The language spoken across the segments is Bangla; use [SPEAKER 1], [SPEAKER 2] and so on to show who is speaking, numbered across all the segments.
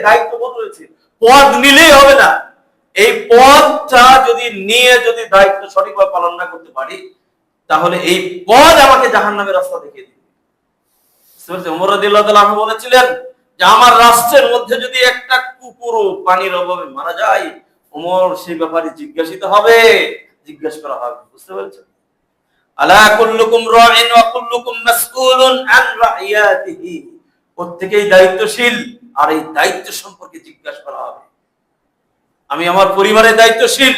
[SPEAKER 1] দায়িত্ববোধ রয়েছে। পদ নিলেই হবে না। এই পদটা যদি নিয়ে যদি দায়িত্ব সঠিকভাবে পালন না করতে পারি, তাহলে এই পদ আমাকে জাহান্নামের রাস্তা দেখিয়ে দিবে। বলেছিলেন যে, আমার রাষ্ট্রের মধ্যে যদি একটা পানির অভাবে মারা যায় সেই ব্যাপারে জিজ্ঞাসিত হবে, জিজ্ঞেস করা হবে। বুঝতে পেরেছেন? আলা কুল্লুকুম রাইন ওয়া কুল্লুকুম মাসউলুন আন রাইয়াতিহি। প্রত্যেকেই দায়িত্বশীল। আর এই দায়িত্ব সম্পর্কে জিজ্ঞাসা করা হবে। আমি আমার পরিবারের দায়িত্বশীল,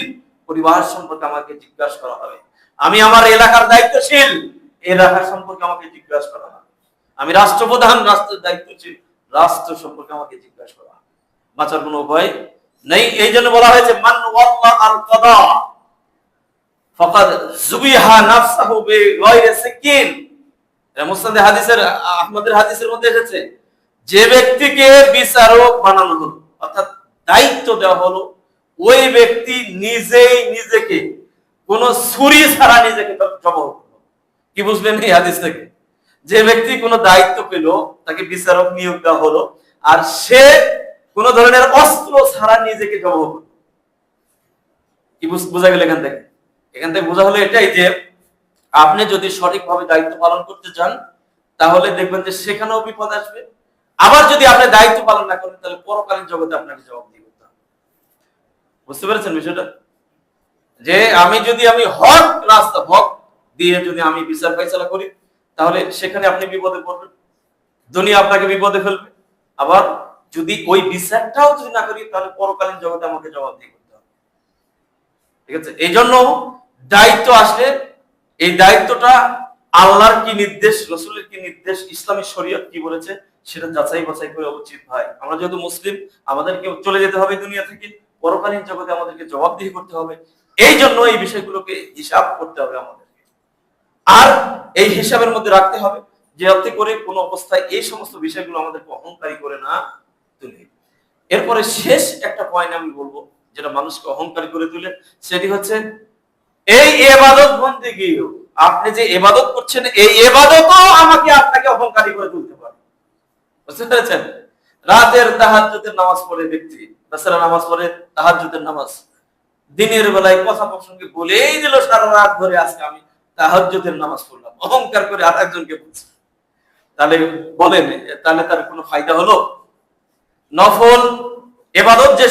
[SPEAKER 1] পরিবার সম্পর্কে আমাকে জিজ্ঞাসা করা হবে। আমি আমার এলাকার দায়িত্বশীল, এলাকা সম্পর্কে আমাকে জিজ্ঞাসা করা হবে। আমি রাষ্ট্রপ্রধান, রাষ্ট্রের দায়িত্বশীল, রাষ্ট্র সম্পর্কে আমাকে জিজ্ঞাসা করা হবে। বাঁচার কোনো উপায় নেই। এই জন্য বলা হয়েছে মুসনাদে হাদিসের, আহমদের হাদিসের মধ্যে এসেছে। যে ব্যক্তিকে বিচারক বানানো হলো, অর্থাৎ দায়িত্ব দেওয়া হলো, ওই ব্যক্তি নিজেই নিজেকে, কোন ছুরি ছাড়া নিজেকে জবহ কি বুঝলেন এই হাদিস থেকে? যে ব্যক্তি কোনো দায়িত্ব পেল, তাকে বিচারক নিয়োগ দেওয়া হলো, আর সে কোন ধরনের অস্ত্র ছাড়া নিজেকে করল। কি বোঝা গেল এখান থেকে? এখান থেকে বোঝা হলো এটাই যে, আপনি যদি সঠিকভাবে দায়িত্ব পালন করতে চান, তাহলে দেখবেন যে সেখানেও বিপদ আসবে। আবার যদি আপনি দায়িত্ব পালন না করেন, তাহলে পরকালীন জগতে আপনাকে জবাব দিয়ে করতে হবে। বুঝতে পেরেছেন বিষয়টা? যে আমি যদি আমি হক, রাস্তা হক দিয়ে যদি আমি বিচার ফাইসলা করি, তাহলে সেখানে আপনি বিপদে পড়বেন। দুনিয়া আপনাকে বিপদে ফেলবে। আবার যদি ওই বিচারটাও যদি না করি, তাহলে পরকালীন জগতে আমাকে জবাব দিয়ে করতে হবে। ঠিক আছে? এই জন্য দায়িত্ব আসলে এই দায়িত্বটা আল্লাহর কি নির্দেশ, রসুলের কি নির্দেশ, ইসলামী শরীয়ত কি বলেছে সেটা যাচাই বাছাই করে উচিত ভাই। আমরা যেহেতু মুসলিম, আমাদেরকে চলে যেতে হবে দুনিয়া থেকে। পরকালীন জগতে আমাদেরকে জবাবদিহি করতে হবে। এই জন্য এই বিষয়গুলোকে হিসাব করতে হবে আমাদেরকে আর এই হিসাবের মধ্যে রাখতে হবে যে যাতে করে কোনো অবস্থায় এই সমস্ত বিষয়গুলো আমাদেরকে অহংকারী করে না তুলে। এরপরে শেষ একটা পয়েন্ট আমি বলব, যেটা মানুষকে অহংকারী করে তুলে, সেটি হচ্ছে এই এবাদত বন্দেগী আপনি যে এবাদত করছেন, এই এবাদতও আমাকে আপনাকে অহংকারী করে বুঝতে রাতের নামাজ পড়ে ব্যক্তি, তাছাড়া নামাজ পড়ে নামাজ। দিনের বেলায় কথা প্রসঙ্গে বলেই দিল, সারা রাত ধরে আজকে আমি তাহাজ্জুদের নামাজ পড়লাম। অহংকার করে আর একজনকে বলছে। তাহলে বলেন, তাহলে তার কোনো ফায়দা হলো? নফল এবাদত যে